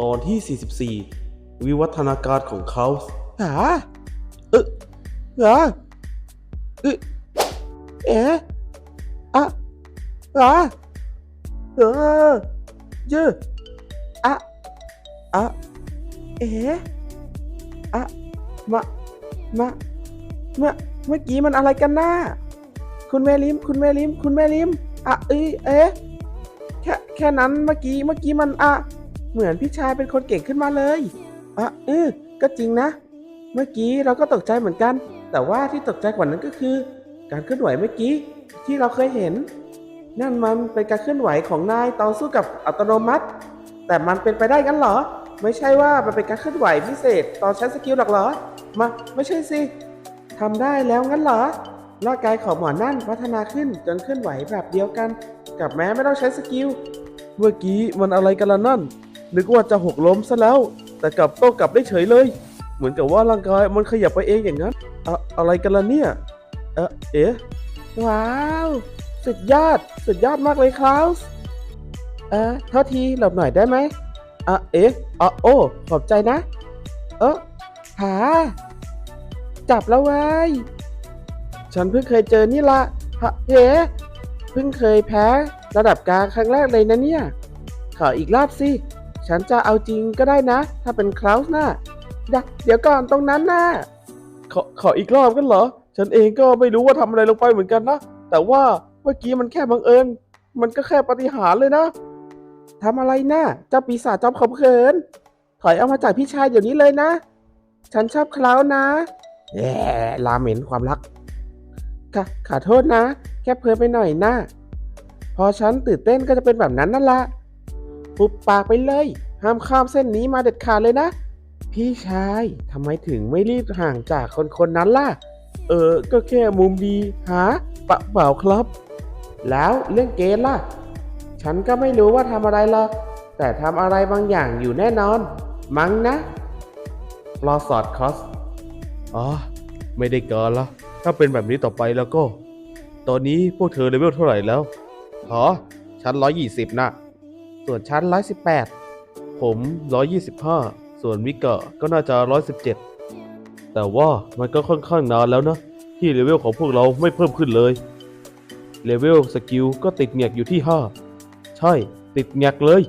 ตอนที่ 44 วิวัฒนาการของเขาหาเออเหรอเออเอ๋อะหรอเออเยอะอะอะเอ๋อะมามาเมื่อเมื่อกี้มันอะไรกันน้าคุณแม่ลิม คุณแม่ลิม คุณแม่ลิมอะเอ้ยเอ๊ะแค่แค่นั้นเมื่อกี้ เมื่อกี้มันอะ เหมือนพี่ชายเป็นคนเก่งขึ้นมาเลยอะเออก็จริงนะ เมื่อกี้เราก็ตกใจเหมือนกัน แต่ว่าที่ตกใจกว่านั้นก็คือ การเคลื่อนไหวเมื่อกี้ที่เราเคยเห็น นั่นมันเป็นการเคลื่อนไหวของนายตอนสู้กับอัตโนมัติ แต่มันเป็นไปได้งั้นเหรอ ไม่ใช่ว่ามันเป็นการเคลื่อนไหวพิเศษตอนใช้สกิลหรอกเหรอ มาไม่ใช่สิทำได้แล้วงั้นเหรอร่างกายของหมอนั่นพัฒนาขึ้นจนเคลื่อนไหวแบบเดียวกัน กับแม้ไม่ต้องใช้สกิล เมื่อกี้มันอะไรกันล่ะนั่น นึกว่าจะหกล้มซะแล้ว แต่กลับโต้กลับได้เฉยเลย เหมือนกับว่าร่างกายมันขยับไปเองอย่างนั้นอะอะไรกันล่ะเนี่ย เอะเอ๊ะว้าวสุดยอดสุดยอดมากเลยคลาวส์เออโทษทีหลบหน่อยได้ไหมอะเอ๊ะอะโอ้ขอบใจนะ เออหา จับแล้วเว้ยฉันเพิ่งเคยเจอนี่ละฮะเฮ้เพิ่งเคยแพ้ระดับกลางครั้งแรกเลยนะเนี่ย ขออีกรอบสิ ฉันจะเอาจริงก็ได้นะ ถ้าเป็นคลาวส์น่ะเดี๋ยวเดี๋ยวก่อนตรงนั้นน่ะขอขออีกรอบกันเหรอ ฉันเองก็ไม่รู้ว่าทำอะไรลงไปเหมือนกันนะ แต่ว่าเมื่อกี้มันแค่บังเอิญ มันก็แค่ปาฏิหารย์เลยนะทำอะไรนะ่ะเจ้าปีศาจจอมขมเขิน ถอยเอามาจากพี่ชายเดี๋ยวนี้เลยนะ ฉันชอบคลาวนะแย่ลาเหม็นความรักค่ะขอโทษนะ แค่เพลินไปหน่อยนะ พอฉันตื่นเต้นก็จะเป็นแบบนั้นนั่นละ ปุบปากไปเลย ห้ามข้ามเส้นนี้มาเด็ดขาดเลยนะ พี่ชายทำไมถึงไม่รีบห่างจากคนคนนั้นล่ะ เออ ก็แค่มุมดีหาปะเปล่าครับ แล้วเรื่องเกณฑ์ล่ะ ฉันก็ไม่รู้ว่าทำอะไรหรอกแต่ทำอะไรบางอย่างอยู่แน่นอน มั้งนะปลาสอดคอสอ๋อ ไม่ได้เกินละถ้าเป็นแบบนี้ต่อไปแล้วก็ ตอนนี้พวกเธอเลเวลเท่าไหร่แล้วอ๋อฉันร้อยยี่สิบนะ ส่วนฉันร้อยสิบแปดผม 125 ส่วนมิกะก็น่าจะ 117 แต่ว่ามันก็ค่อนข้างนานแล้วนะ ที่เลเวลของพวกเราไม่เพิ่มขึ้นเลย เลเวลสกิลก็ติดแงกอยู่ที่ 5 ใช่ติดแงกเลย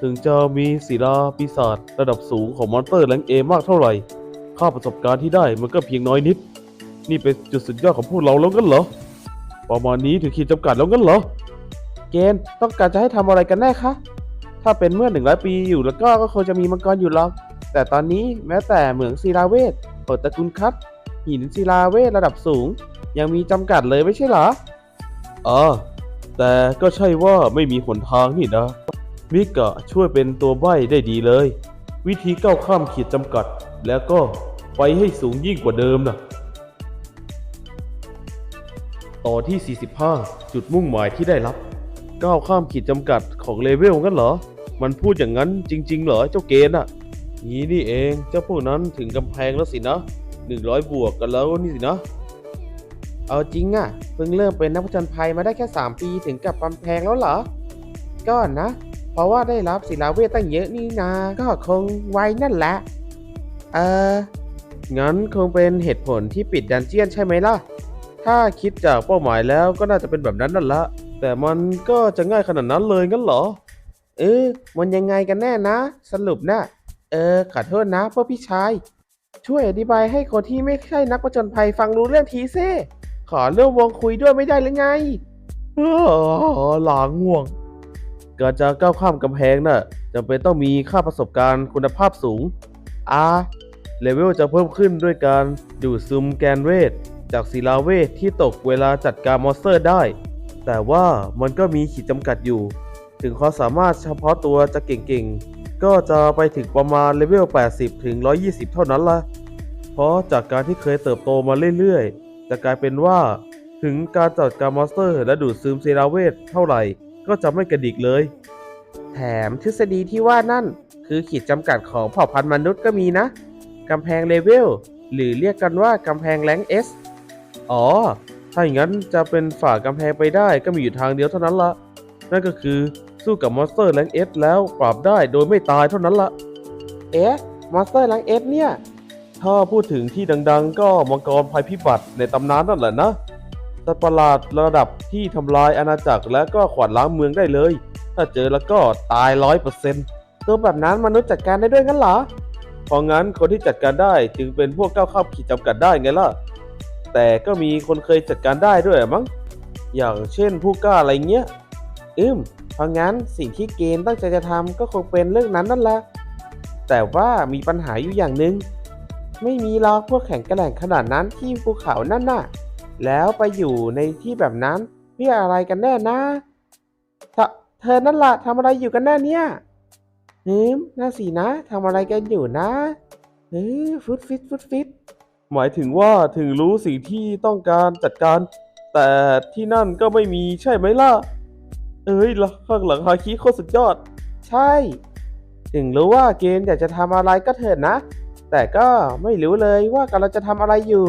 ถึงจะมีศิลาปีศาจระดับสูงของมอนสเตอร์แรงเอมากเท่าไหร่ ค่าประสบการณ์ที่ได้มันก็เพียงน้อยนิด นี่เป็นจุดสุดยอดของพวกเราแล้วกันเหรอประมาณนี้ถึงขีดจำกัดแล้วกันเหรอ เกณฑ์ต้องการจะให้ทำอะไรกันแน่คะ ถ้าเป็นเมื่อหนึ่งร้อยปีอยู่แล้วก็ก็คงจะมีมังกรอยู่หรอก แต่ตอนนี้แม้แต่เหมืองศิลาเวทเปิดตระกูลคัดหินศิลาเวทระดับสูง ยังมีจำกัดเลยไม่ใช่หรออ่าแต่ก็ใช่ว่าไม่มีหนทางนี่นะมิกะช่วยเป็นตัวใบ้ได้ดีเลย วิธีก้าวข้ามขีดจำกัด แล้วก็ไปให้สูงยิ่งกว่าเดิมนะต่อที่ 45 จุดมุ่งหมายที่ได้รับ ก้าวข้ามขีดจำกัดของเลเวลงั้นเหรอ มันพูดอย่างนั้นจริง ๆ เหรอเจ้าเกณฑ์อะงี้นี่เองเจ้าพวกนั้นถึงกำแพงแล้วสินะ100บวกกันแล้วนี่สินะ เอาจริงอะ่ะเพิ่งเริ่มเป็นนักผจญภัยมาได้แค่ 3 ปีถึงกับกำแพงแล้วเหรอ ก็นะ เพราะว่าได้รับศิลาเวทตั้งเยอะนี่นาก็คงไว้นั่นแหละ เอองั้นคงเป็นเหตุผลที่ปิดดันเจียนใช่ไหมล่ะ ถ้าคิดจากเป้าหมายแล้วก็น่าจะเป็นแบบนั้นนั่นละ แต่มันก็จะง่ายขนาดนั้นเลยงั้นเหรอ เออ มันยังไงกันแน่นะ สรุปนะเออขอโทษนะพวกพี่ชาย ช่วยอธิบายให้คนที่ไม่ใช่นักผจญภัยฟังรู้เรื่องทีเซ่ขอเรื่องวงคุยด้วยไม่ได้หรือไงเออหลางง่วงการจะก้าวข้ามกำแพงน่ะจำเป็นต้องมีค่าประสบการณ์คุณภาพสูงอ่าเลเวลจะเพิ่มขึ้นด้วยการดูดซึมแกนเวท จากศิลาเวทที่ตกเวลาจัดการมอนสเตอร์ได้ แต่ว่ามันก็มีขีดจำกัดอยู่ ถึงความสามารถเฉพาะตัวจะเก่งๆ ก็จะไปถึงประมาณเลเวล 80 ถึง 120 เท่านั้นละเพราะจากการที่เคยเติบโตมาเรื่อยๆ จะกลายเป็นว่าถึงการจัดการมอนสเตอร์และดูดซึมศิลาเวทเท่าไหร่ก็จะไม่กระดิกเลย แถมทฤษฎีที่ว่านั่นคือขีดจำกัดของเผ่าพันธุ์มนุษย์ก็มีนะ กำแพงเลเวล หรือเรียกกันว่ากำแพงแรงเอสอ๋อ ถ้าอย่างนั้นจะเป็นฝ่ากำแพงไปได้ก็มีอยู่ทางเดียวเท่านั้นละ นั่นก็คือสู้กับมอนสเตอร์แรงเอสแล้วปราบได้โดยไม่ตายเท่านั้นละเอ๊ะมอนสเตอร์ลังเอฟเนี่ย ถ้าพูดถึงที่ดังๆ ก็มังกรภัยพิบัติในตำนานนั่นแหละนะสัตว์ประหลาดระดับที่ทำลายอาณาจักรและก็ขวาดล้างเมืองได้เลย ถ้าเจอแล้วก็ตายร้อยเปอร์เซ็นต์ตัวแบบนั้นมนุษย์จัดการได้ด้วยงั้นเหรอเพราะงั้นคนที่จัดการได้จึงเป็นพวกก้าวข้ามขีดจำกัดได้ไงล่ะ แต่ก็มีคนเคยจัดการได้ด้วยมั้ง อย่างเช่นผู้กล้าอะไรเงี้ย อืม เพราะงั้นสิ่งที่เกณฑ์ตั้งใจจะทำก็คงเป็นเรื่องนั้นนั่นแหละ แต่ว่ามีปัญหาอยู่อย่างหนึ่ง ไม่มีหรอกพวกแข่งกระแหล่งขนาดนั้นที่ภูเขานั่นน่ะ แล้วไปอยู่ในที่แบบนั้นเพื่ออะไรกันแน่นะเธอเธอนั่นล่ะทำอะไรอยู่กันแน่เนี่ยฮึมน่าสินะทำอะไรกันอยู่นะเฮ้ยฟุตฟิตฟุตฟิต หมายถึงว่าถึงรู้สิ่งที่ต้องการจัดการ แต่ที่นั่นก็ไม่มีใช่ไหมล่ะ เอ้ยละข้างหลังฮาคิโคตรสุดยอด ใช่ ถึงรู้ว่าเกณฑ์อยากจะทำอะไรก็เถิดนะ แต่ก็ไม่รู้เลยว่ากำลังจะทำอะไรอยู่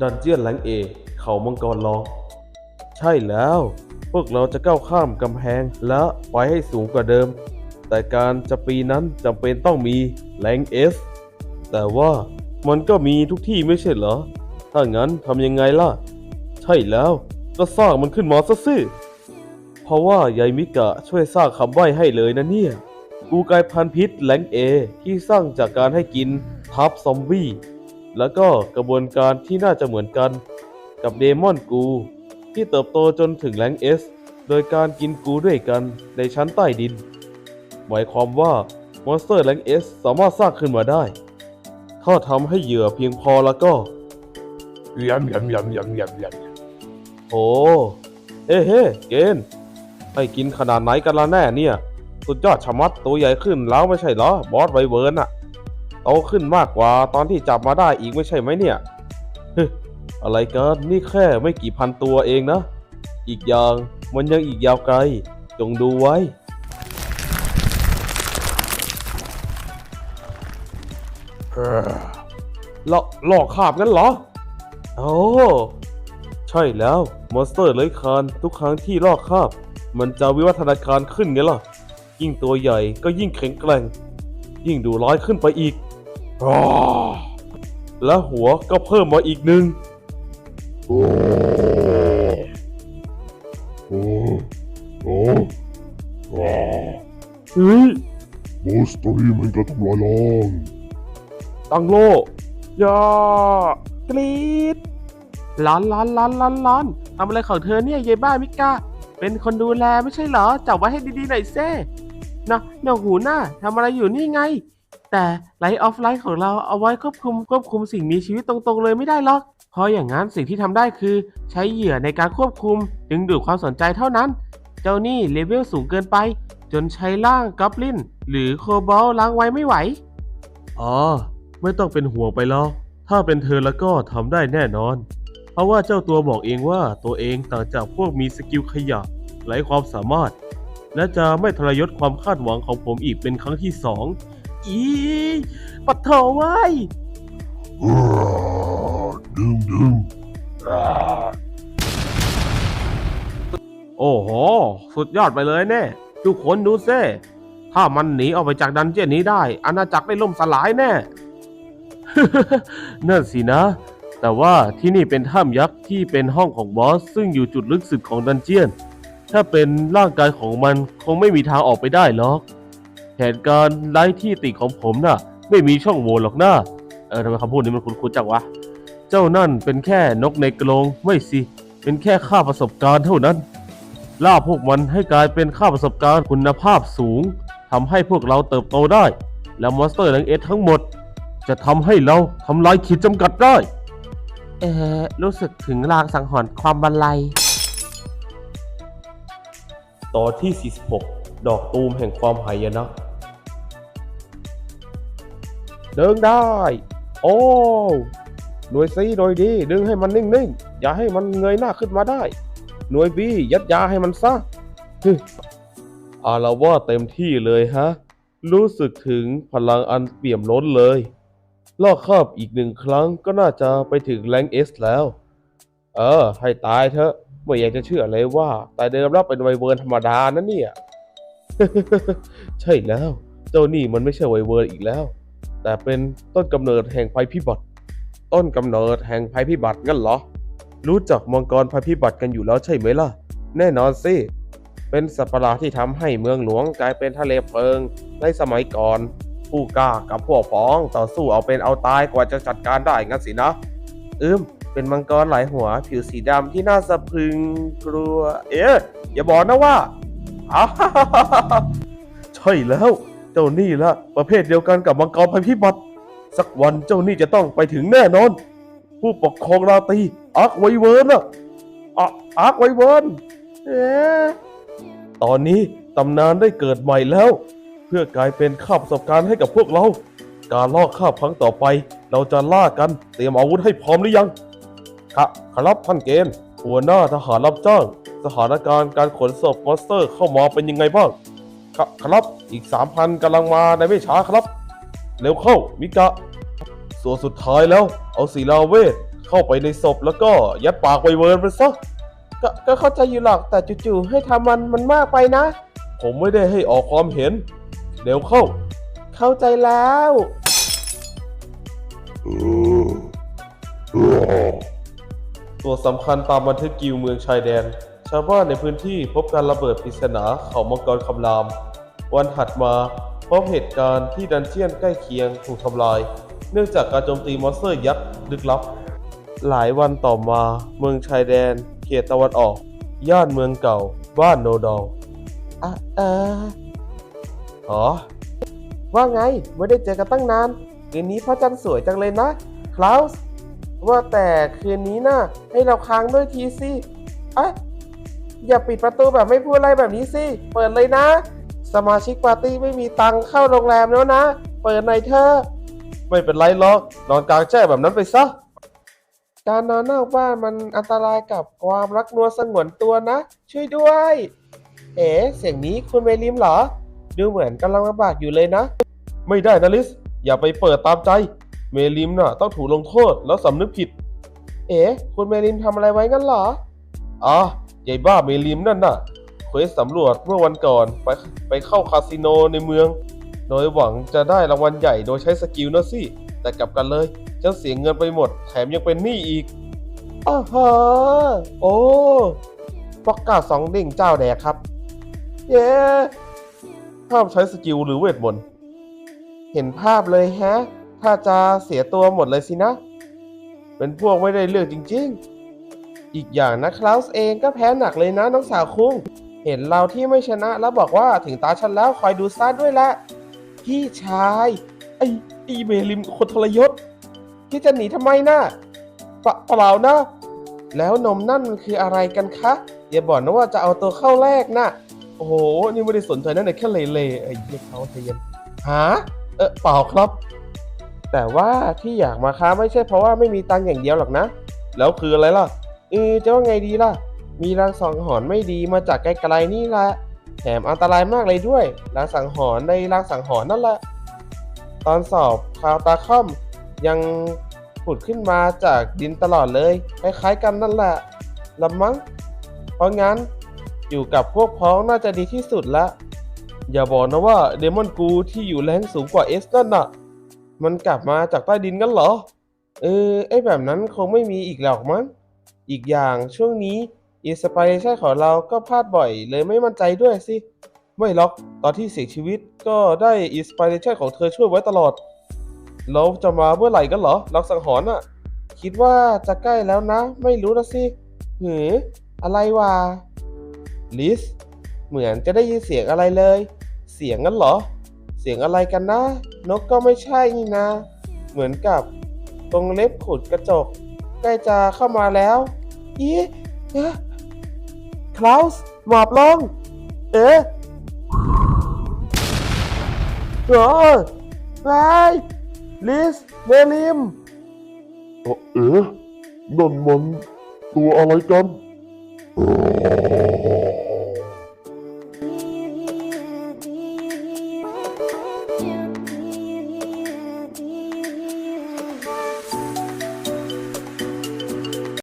ดันเจียนแหลงเอเขามังกรร้อง ใช่แล้ว พวกเราจะก้าวข้ามกำแพงและไปให้สูงกว่าเดิม แต่การจะปีนนั้นจำเป็นต้องมีแหลงเอสแต่ว่า มันก็มีทุกที่ไม่ใช่เหรอ ถ้างั้นทำยังไงล่ะ ใช่แล้วก็สร้างมันขึ้นมาซะสิเพราะว่ายายมิกะช่วยสร้างคำใบ้ให้เลยนะเนี่ย กูกลายพันธุ์พิษแหลงเอที่สร้างจากการให้กินทับซอมบี้ แล้วก็กระบวนการที่น่าจะเหมือนกัน กับเดมอนกู ที่เติบโตจนถึงแรงเอสโดยการกินกูด้วยกันในชั้นใต้ดิน หมายความว่ามอนสเตอร์แรงเอสสามารถสร้างขึ้นมาได้ ถ้าทำให้เหยื่อเพียงพอแล้วก็ยำยำยำยำยำยำโอ้เฮ้เฮ้เกณฑ์ให้กินขนาดไหนกันละแน่เนี่ย สุดยอดชะมัดตัวใหญ่ขึ้นแล้วไม่ใช่เหรอ บอสไวเวิร์นอะโตขึ้นมากกว่าตอนที่จับมาได้อีกไม่ใช่ไหมเนี่ยเฮ้ยอะไรกันนี่แค่ไม่กี่พันตัวเองนะ อีกอย่างมันยังอีกยาวไกล จงดูไว้ หลอกหลอกขาบงั้นเหรอ โอ้ใช่แล้ว มอนสเตอร์เลยคานทุกครั้งที่ลอกคาบ มันจะวิวัฒนาการขึ้นไงล่ะ ยิ่งตัวใหญ่ก็ยิ่งแข็งแกร่ง ยิ่งดูร้ายขึ้นไปอีกอ้าและหัวก็เพิ่มมาอีกหนึ่งโอ้โอ้โอ้ว้าเฮ้ยโมสตอรี่มันก็ทำลายล้าง ตั้งโลยากรีดร้อนร้อนร้อนร้อนร้อนทำอะไรของเธอเนี่ยยายบ้ามิก้า เป็นคนดูแลไม่ใช่เหรอ จับไว้ให้ดีๆหน่อยเซ่นะเน่าหูหน้าทำอะไรอยู่นี่ไง แต่ไลท์ออฟไลท์ของเราเอาไว้ควบคุมควบคุมสิ่งมีชีวิตตรงๆเลยไม่ได้หรอก เพราะอย่างนั้นสิ่งที่ทำได้คือ ใช้เหยื่อในการควบคุม ดึงดูดความสนใจเท่านั้น เจ้านี่เลเวลสูงเกินไป จนใช้ร่างกอบลิน หรือโคบอลล้างไว้ไม่ไหว อ๋อ ไม่ต้องเป็นห่วงไปหรอกถ้าเป็นเธอแล้วก็ทำได้แน่นอน เพราะว่าเจ้าตัวบอกเองว่าตัวเองต่างจากพวกมีสกิลขยะไร้ความสามารถ และจะไม่ทรยศความคาดหวังของผมอีกเป็นครั้งที่สองอีปัดโถไว้ยเฮ้อดึงดึงอ่าโอ้โห สุดยอดไปเลยแน่ทุกคนดูเซ่ถ้ามันหนีออกไปจากดันเจียนนี้ได้ อาณาจักรได้ล่มสลายแน่ นั่นสินะ แต่ว่าที่นี่เป็นถ้ำยักษ์ที่เป็นห้องของบอส ซึ่งอยู่จุดลึกสุดของดันเจียน ถ้าเป็นร่างกายของมันคงไม่มีทางออกไปได้หรอกแผนการไล่ที่ติของผมน่ะ ไม่มีช่องโหว่หรอกนะเออทำไมคำพูดนี้มันคุ้นๆจังวะ เจ้านั่นเป็นแค่นกในกรงไม่สิ เป็นแค่ค่าประสบการณ์เท่านั้น ล่าพวกมันให้กลายเป็นค่าประสบการณ์คุณภาพสูงทำให้พวกเราเติบโตได้ และมอนสเตอร์แลงเอสทั้งหมด จะทำให้เราทำลายขีดจำกัดได้ เออรู้สึกถึงลางสังหรณ์ความบันไลตอนที่ 46 ดอกตูมแห่งความหายนะ เดินได้ โอ้หน่วยซีหน่วยดี ดึงให้มันนิ่งๆ อย่าให้มันเงยหน้าขึ้นมาได้ หน่วยบียัดยาให้มันซะฮึอาละว่าเต็มที่เลยฮะ รู้สึกถึงพลังอันเปี่ยมล้นเลย ลอกครอบอีกหนึ่งครั้งก็น่าจะไปถึงแรงเอสแล้ว เออ ให้ตายเถอะ ไม่อยากจะเชื่อเลยว่า แต่เดิมเราเป็นไวเวิร์นธรรมดานะเนี่ย ใช่แล้ว เจ้านี่มันไม่ใช่ไวเวิร์นอีกแล้ว แต่เป็นต้นกำเนิดแห่งภัยพิบัติ ต้นกำเนิดแห่งภัยพิบัติงั้นเหรอ รู้จักมังกรภัยพิบัติกันอยู่แล้วใช่ไหมล่ะ แน่นอนสิเป็นสัตว์ประหลาดที่ทำให้เมืองหลวงกลายเป็นทะเลเพลิงในสมัยก่อน ผู้กล้ากับพวกพ้องต่อสู้เอาเป็นเอาตายกว่าจะจัดการได้งั้นสินะอืมเป็นมังกรหลายหัว ผิวสีดำที่น่าสะพรึงกลัว เอ๊ะอย่าบอกนะว่าอ้าใช่แล้ว เจ้านี่ละประเภทเดียวกันกับมังกรภัยพิบัติ สักวันเจ้านี่จะต้องไปถึงแน่นอน ผู้ปกครองราตรีอาร์คไวเวิร์นอะอะอาร์คไวเวิร์นเอ๊ะตอนนี้ตำนานได้เกิดใหม่แล้ว เพื่อกลายเป็นข้าประสบการณ์ให้กับพวกเรา การล่อข้าบครั้งต่อไป เราจะล่ากันเตรียมอาวุธให้พร้อมหรือยังครับครับท่านเกณฑ์หัวหน้าทหารรับจ้าง สถานการณ์การขนศพมอนสเตอร์เข้ามาเป็นยังไงบ้างครับครับอีก 3,000กำลังมาในไม่ช้าครับ เร็วเข้ามิกะ ส่วนสุดท้ายแล้วเอาศิลาเวทเข้าไปในศพแล้วก็ยัดปากไวเวิร์นไปซะกก็เข้าใจอยู่หรอกแต่จู่ๆให้ทำมันมันมากไปนะ ผมไม่ได้ให้ออกความเห็น เร็วเข้า เข้าใจแล้ว ตัวสำคัญตามบันทึกกิวเมืองชายแดน ชาวบ้านในพื้นที่พบการระเบิดปริศนาเขามังกรคำราม วันถัดมาพบเหตุการณ์ที่ดันเจียนใกล้เคียงถูกทำลาย เนื่องจากการโจมตีมอนสเตอร์ยักษ์ลึกลับ หลายวันต่อมาเมืองชายแดน เขตตะวันออก ย่านเมืองเก่า บ้านโนดอลอะเอออ๋อ ว่าไง ไม่ได้เจอกันตั้งนาน คืนนี้พระจันทร์สวยจังเลยนะ คลาวส์ ว่าแต่คืนนี้นะ่ะ ให้เราค้างด้วยทีสิอะอย่าปิดประตูแบบไม่พูดอะไรแบบนี้สิ เปิดเลยนะ สมาชิกปาร์ตี้ไม่มีตังค์เข้าโรงแรมแล้วนะ เปิดหน่อยเถอะไม่เป็นไรหรอก นอนกลางแจ้งแบบนั้นไปซะ การนอนนอกบ้านมันอันตรายกับความรักนัวสงวนตัวนะ ช่วยด้วย เอ๋เสียงนี้คุณเมลิมเหรอ ดูเหมือนกำลังลำบากอยู่เลยนะ ไม่ได้นะลิส อย่าไปเปิดตามใจ เมลิมน่ะต้องถูกลงโทษแล้วสำนึกผิด เอ๋คุณเมลิมทำอะไรไว้งั้นเหรออะยายบ้าเมลิมนั่นน่ะเควสสำรวจเมื่อวันก่อนไปไปเข้าคาสิโนในเมือง โดยหวังจะได้รางวัลใหญ่โดยใช้สกิลนะสิ แต่กลับกันเลยฉันเสียเงินไปหมด แถมยังเป็นหนี้อีกอ้าฮะโอ้ปอกกาสองดิ่งเจ้าแดกครับ เย้ ห้ามใช้สกิลหรือเวทมนต์เห็นภาพเลยแฮะ ถ้าจะเสียตัวหมดเลยสินะ เป็นพวกไม่ได้เรื่องจริงๆ อีกอย่างนะคลาวส์เองก็แพ้หนักเลยนะน้องสาวคุ้งเห็นเราที่ไม่ชนะแล้วบอกว่าถึงตาฉันแล้วคอยดูซ่าด้วยละ พี่ชาย ไอ้ไอ้เมลิมคนทรยศพี่จะหนีทำไมนะเปล่าเปล่านะ แล้วนมนั่นมันคืออะไรกันคะอย่าบอกนะว่าจะเอาตัวเข้าแรกนะ โอ้โห นี่ไม่ได้สนใจนั่นแค่เลเลไอ้เหี้ยเขาใจเย็นหาเออเปล่าครับ แต่ว่าที่อยากมาค้าไม่ใช่เพราะว่าไม่มีตังค์อย่างเดียวหรอกนะ แล้วคืออะไรล่ะเออจะว่าไงดีล่ะ มีรางสังหรณ์ไม่ดีมาจากไกลๆนี่แหละแถมอันตรายมากเลยด้วยรางสังหรณ์ในรางสังหรณ์นั่นแหละ ตอนสอบคาวตาค่อมยังผุดขึ้นมาจากดินตลอดเลยคล้ายๆกันนั่นแหละละมั้งเพราะงั้น อยู่กับพวกพ้องน่าจะดีที่สุดละ อย่าบอกนะว่าเดมอนกูที่อยู่แรงสูงกว่าเอสนั่นน่ะ มันกลับมาจากใต้ดินกันเหรอ เออ ไอแบบนั้นคงไม่มีอีกหรอกมั้ง อีกอย่างช่วงนี้อินสปิเรชันของเราก็พลาดบ่อยเลยไม่มั่นใจด้วยสิ ไม่หรอกตอนที่เสียชีวิตก็ได้อินสปิเรชันของเธอช่วยไว้ตลอดแล้วจะมาเมื่อไหร่กันเหรอรักสังหรณ์อะคิดว่าจะใกล้แล้วนะ ไม่รู้ละสิหืออะไรวะ ลิสเหมือนจะได้ยินเสียงอะไรเลย เสียงงั้นเหรอ เสียงอะไรกันนะ นกก็ไม่ใช่นี่นะ เหมือนกับตรงเล็บขุดกระจก ใกล้จะเข้ามาแล้ว อีเอ๊ะคลาวส์หมอบลง เอ๊ะโอ้ไายลิสเมลิมเอ๊ะนั่นมันตัวอะไรกัน